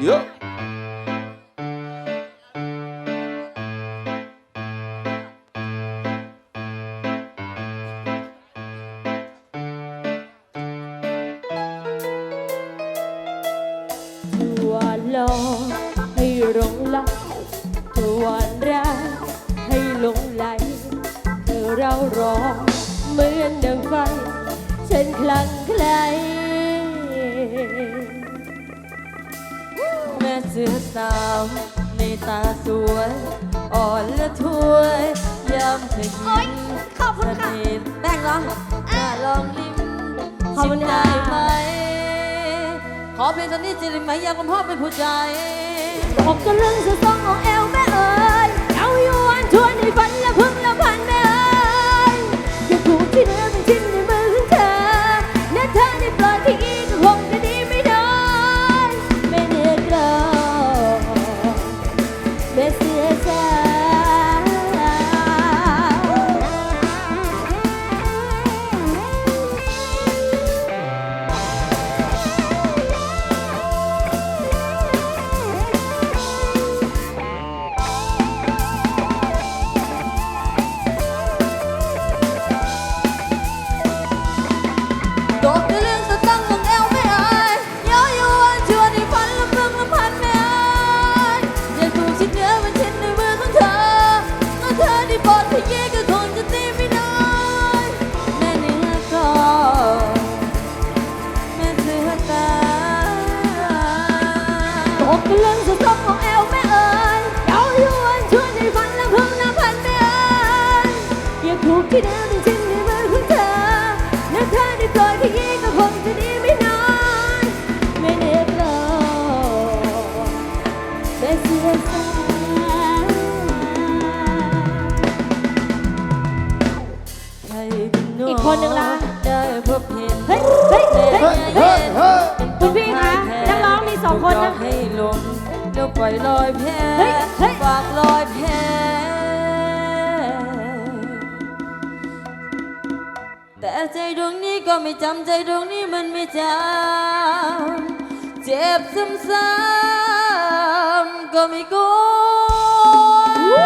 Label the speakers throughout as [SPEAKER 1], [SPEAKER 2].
[SPEAKER 1] Yep. hay rộng lắm thở hoàn hay lụng lại. Thở rau rọ, mới anh đừng trên khăn lại. สื้อสาวในตาสวย อ่อนและถวยยามเธอ
[SPEAKER 2] ยิ้
[SPEAKER 1] ม
[SPEAKER 2] ขอบคุณค่ะ
[SPEAKER 1] แป้งร้องจะลองลิ้ม
[SPEAKER 2] ขอบคุณ
[SPEAKER 1] ได้ไหม ขอเพลงตอนนี้จริงไหมอยากคุณพ่อเป็นผู้ใจ
[SPEAKER 2] ผมก็ลึงสุ
[SPEAKER 1] ดซองของเอวแม่เอ๋ยเอา
[SPEAKER 2] อยู่วันชวนให้ฝันและพึ่งและพันแม่ คนห
[SPEAKER 1] นึ่ง
[SPEAKER 2] ละ
[SPEAKER 1] ได้พบเห็
[SPEAKER 2] เฮ้ยเฮ้ยเฮ้ย
[SPEAKER 3] เฮ้ยเฮ้ย
[SPEAKER 2] คุณพี่คะนักร้องมีสองคนนะ
[SPEAKER 1] ให้ลมแล้วปล่อยลอยแพ้ฝากลอยแพ้แต่ใจดวงนี้ก็ไม่จำใจดวงนี้มันไม่จำเจ็บซ้ำซ้ำก็ไม่กลัว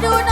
[SPEAKER 2] do not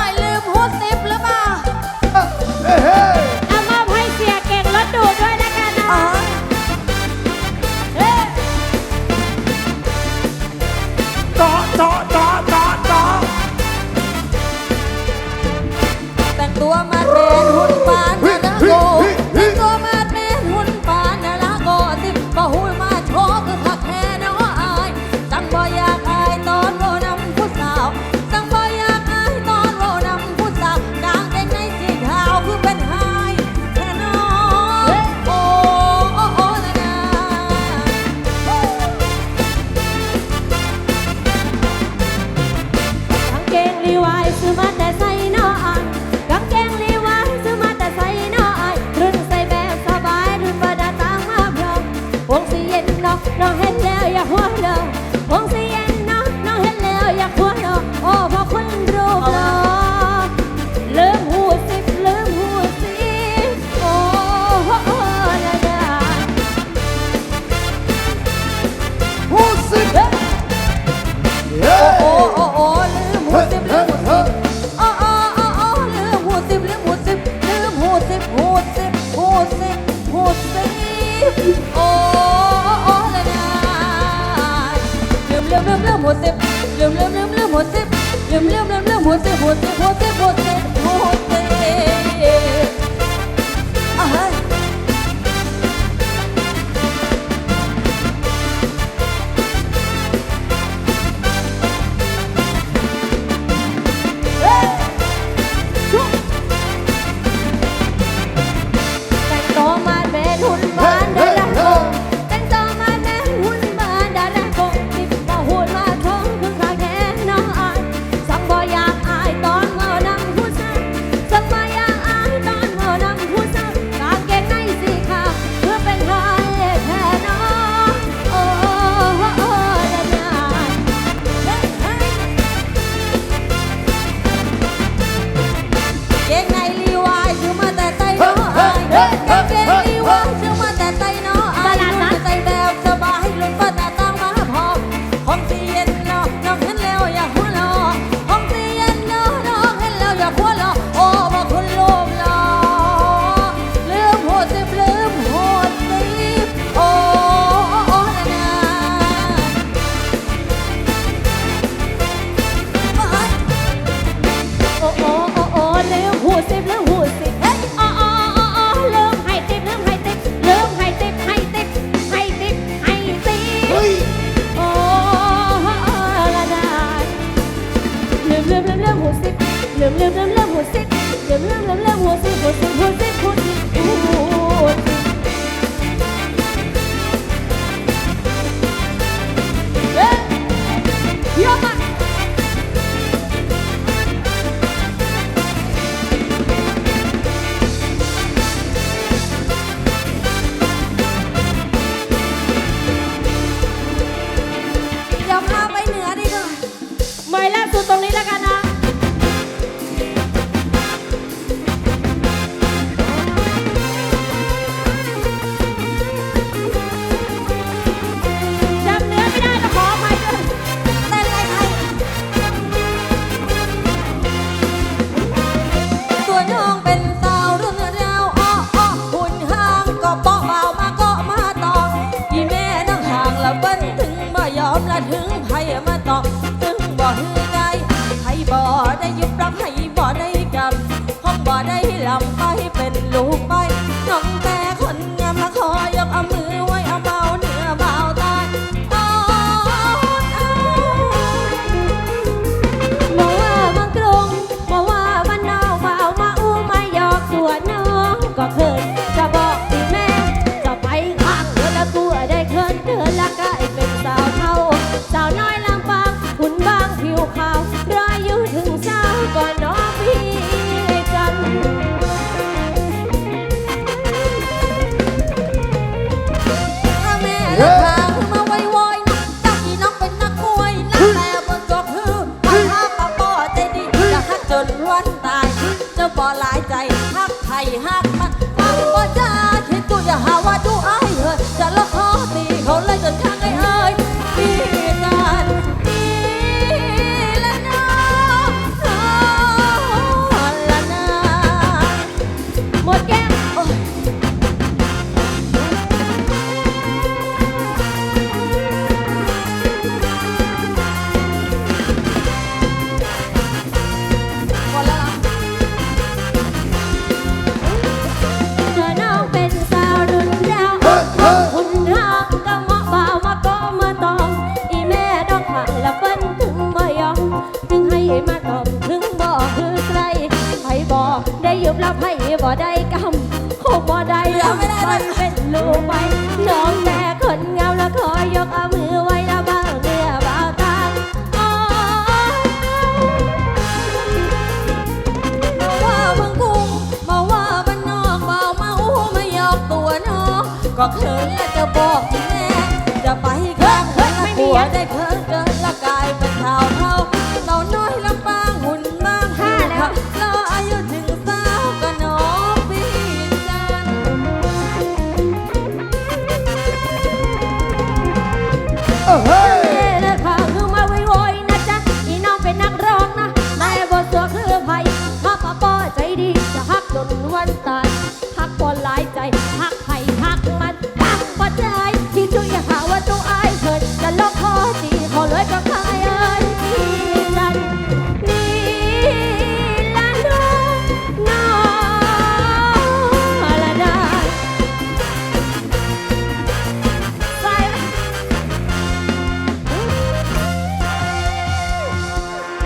[SPEAKER 2] ยืม
[SPEAKER 1] รับให้บ่ได้
[SPEAKER 2] กำ
[SPEAKER 1] คงบ่ได้รับไปเป็นลู
[SPEAKER 2] กไปน้องแต่คนงามแล้วขอย
[SPEAKER 3] ย
[SPEAKER 2] กเอามือ
[SPEAKER 1] ไว้
[SPEAKER 2] แล้ว
[SPEAKER 1] บ้างเลียบาตามาว่า
[SPEAKER 2] มึงกุ้งมาว่าบ้านนอกเบามาอู้มายอกตัวน้องก็เคยและจะบอกแม่จะไป เออค่ะคือ
[SPEAKER 1] มาไวๆนะจ๊ะอีน้องเป็นนักร้องนะแต่บทตัวคือไผ่พ่ป้าป้อใจดีจะฮักจนวันตายฮักคนหลายใจฮักไผ่ฮักมันฮัก
[SPEAKER 2] ปอใจที่ช่ว
[SPEAKER 1] ย
[SPEAKER 2] อย่าว่าตั
[SPEAKER 1] วอเถิดจะลอคอตีขาเลยก็
[SPEAKER 3] ข้า